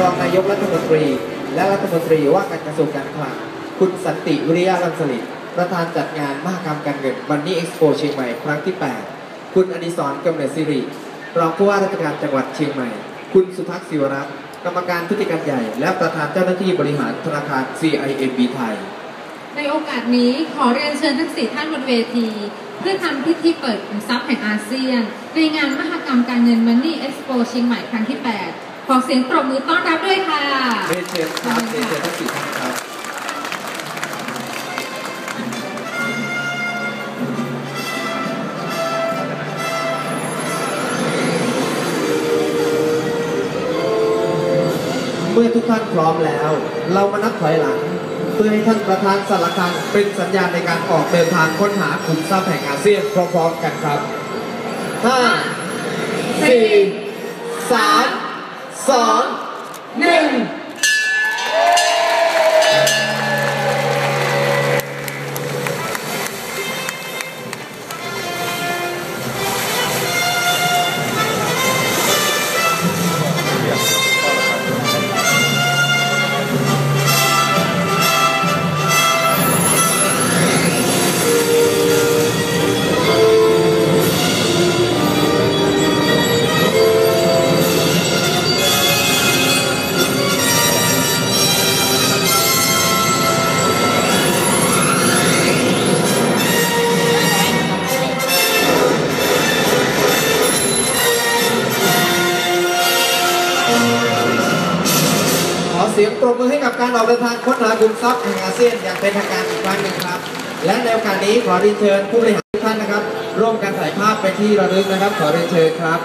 รองนายกรัฐมนตรี และรัฐมนตรีว่าการกระทรวงการคลัง คุณสันติวิริยะรังสลิดประธานจัดงานมหกรรมการเงินวันนี้เอ็กซ์โปเชียงใหม่ครั้งที่ 8 คุณอดิศรกำเนิดสิริรองผู้ว่าราชการจังหวัดเชียงใหม่ คุณสุทักษ์ศิวรัตน์กรรมการพฤติการใหญ่ และประธานเจ้าหน้าที่บริหารธนาคาร CIMB ไทย ในโอกาสนี้ขอเรียนเชิญทั้งสี่ท่านบนเวที เพื่อทำพิธีเปิดขุมทรัพย์แห่งอาเซียน ในงานมหกรรมการเงิน Money Expo เชียงใหม่ครั้งที่ 8 ขอเสียงปรบมือต้อนรับด้วยค่ะเรียนเชิญครับเรียนเชิญทั้งสี่ท่านครับเมื่อทุกท่านพร้อมแล้ว เรามานับถอยหลัง เพื่อให้ท่านประธานสารคังเป็นสัญญาณในการออกเดินทางค้นหาขุมทรัพย์แห่งอาเซียนพร้อมๆกันครับ 5 4 3 2 1 ขอเสียงปรบมือให้กับการออกเดินทางค้นหาคุณทรัพย์แห่งอาเซียนอย่างเป็นทางการอีกครั้งหนึ่งครับ และในโอกาสนี้ขอเรียนเชิญผู้บริหารทุกท่านนะครับ ร่วมกันถ่ายภาพไปที่ระลึกนะครับ ขอเรียนเชิญครับ